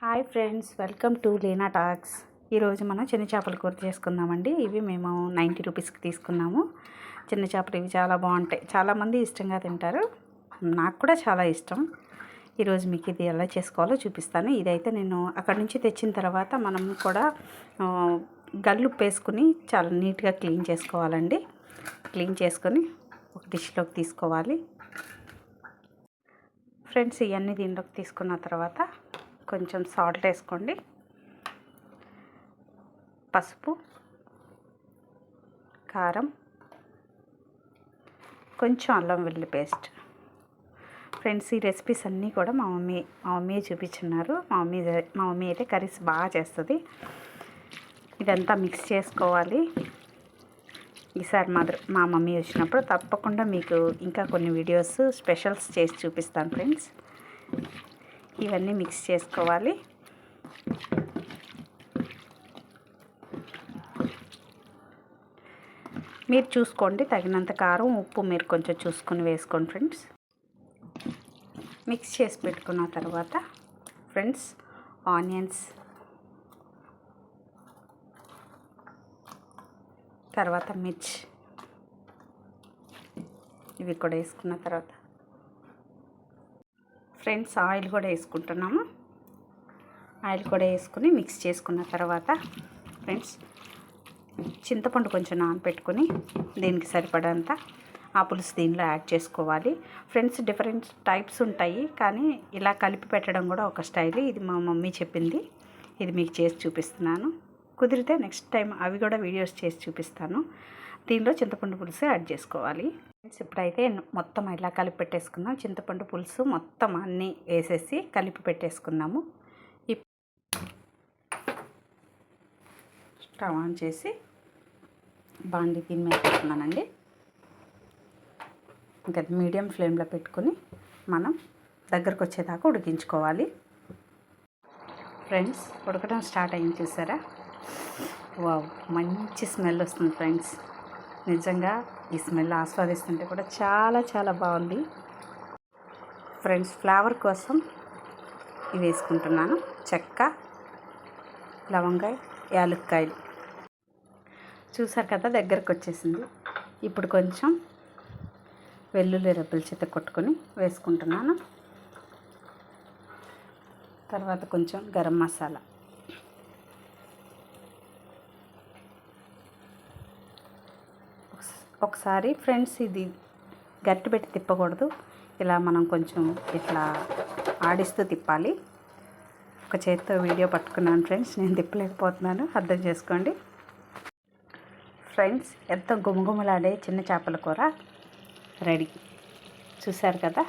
Hi friends welcome to Leena talks. ఈరోజు మనం చిన్న చేపల కూర చేసుకుందామండి. ఇవి మేము నైంటీ రూపీస్కి తీసుకున్నాము. చిన్న చేపలు ఇవి చాలా బాగుంటాయి. చాలామంది ఇష్టంగా తింటారు. నాకు కూడా చాలా ఇష్టం. ఈరోజు మీకు ఇది ఎలా చేసుకోవాలో చూపిస్తాను. ఇదైతే నేను అక్కడి నుంచి తెచ్చిన తర్వాత మనం కూడా గల్లు వేసుకుని చాలా నీట్గా క్లీన్ చేసుకోవాలండి. క్లీన్ చేసుకొని ఒక డిష్లోకి తీసుకోవాలి. ఫ్రెండ్స్ ఇవన్నీ దీనిలోకి తీసుకున్న తర్వాత కొంచెం సాల్ట్ వేసుకోండి. పసుపు కారం కొంచెం అల్లం వెల్లుల్లి పేస్ట్. ఫ్రెండ్స్ ఈ రెసిపీస్ అన్నీ కూడా మా మమ్మీ మా మమ్మీ చూపించున్నారు. మా మమ్మీ మా మమ్మీ అయితే కర్రీస్ బాగా చేస్తుంది. ఇదంతా మిక్స్ చేసుకోవాలి. ఈసారి మా మా మమ్మీ వచ్చినప్పుడు తప్పకుండా మీకు ఇంకా కొన్ని వీడియోస్ స్పెషల్స్ చేసి చూపిస్తాను ఫ్రెండ్స్. ఇవన్నీ మిక్స్ చేసుకోవాలి. మీరు చూసుకోండి తగినంత కారం ఉప్పు మీరు కొంచెం చూసుకొని వేసుకోండి ఫ్రెండ్స్. మిక్స్ చేసి పెట్టుకున్న తర్వాత ఫ్రెండ్స్ ఆనియన్స్ తర్వాత మిర్చి ఇవి కూడా వేసుకున్న తర్వాత ఫ్రెండ్స్ ఆయిల్ కూడా వేసుకుంటున్నాము. ఆయిల్ కూడా వేసుకుని మిక్స్ చేసుకున్న తర్వాత ఫ్రెండ్స్ చింతపండు కొంచెం నానపెట్టుకుని దీనికి సరిపడంత ఆ పులుసు దీనిలో యాడ్ చేసుకోవాలి. ఫ్రెండ్స్ డిఫరెంట్ టైప్స్ ఉంటాయి కానీ ఇలా కలిపి పెట్టడం కూడా ఒక స్టైల్. ఇది మా మమ్మీ చెప్పింది. ఇది మీకు చేసి చూపిస్తున్నాను. కుదిరితే నెక్స్ట్ టైం అవి కూడా వీడియోస్ చేసి చూపిస్తాను. దీనిలో చింతపండు పులుసు యాడ్ చేసుకోవాలి. ఫ్రెండ్స్ ఇప్పుడైతే మొత్తం ఇలా కలిపి పెట్టేసుకుందాం. చింతపండు పులుసు మొత్తం అన్నీ వేసేసి కలిపి పెట్టేసుకున్నాము ఇప్ స్టవ్ ఆన్ చేసి బాండి దీని మీద పెట్టుకున్నానండి. ఇంకా మీడియం ఫ్లేమ్లో పెట్టుకొని మనం దగ్గరకు వచ్చేదాకా ఉడికించుకోవాలి. ఫ్రెండ్స్ ఉడకడం స్టార్ట్ అయింది చూసారా? వావ్ మంచి స్మెల్ వస్తుంది ఫ్రెండ్స్. నిజంగా ఈ స్మెల్ ఆస్వాదిస్తుంటే కూడా చాలా చాలా బాగుంది. ఫ్రెండ్స్ ఫ్లేవర్ కోసం ఇవి వేసుకుంటున్నాను. చెక్క లవంగాయ యాలక్కాయలు. చూసారు కదా దగ్గరకు వచ్చేసింది. ఇప్పుడు కొంచెం వెల్లుల్లి రెబ్బల చేత కొట్టుకొని వేసుకుంటున్నాను. తర్వాత కొంచెం గరం మసాలా. ఒకసారి ఫ్రెండ్స్ ఇది గట్టి పెట్టి తిప్పకూడదు. ఇలా మనం కొంచెం ఇట్లా ఆడిస్తూ తిప్పాలి. ఒక చేతితో వీడియో పట్టుకున్నాను ఫ్రెండ్స్ నేను తిప్పలేకపోతున్నాను. అర్థం చేసుకోండి. ఫ్రెండ్స్ ఎంతో గుమగుమలాడే చిన్న చేపల కూర రెడీ. చూశారు కదా?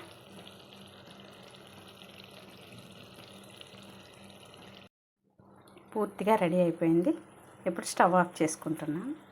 పూర్తిగా రెడీ అయిపోయింది. ఇప్పుడు స్టవ్ ఆఫ్ చేసుకుంటున్నాను.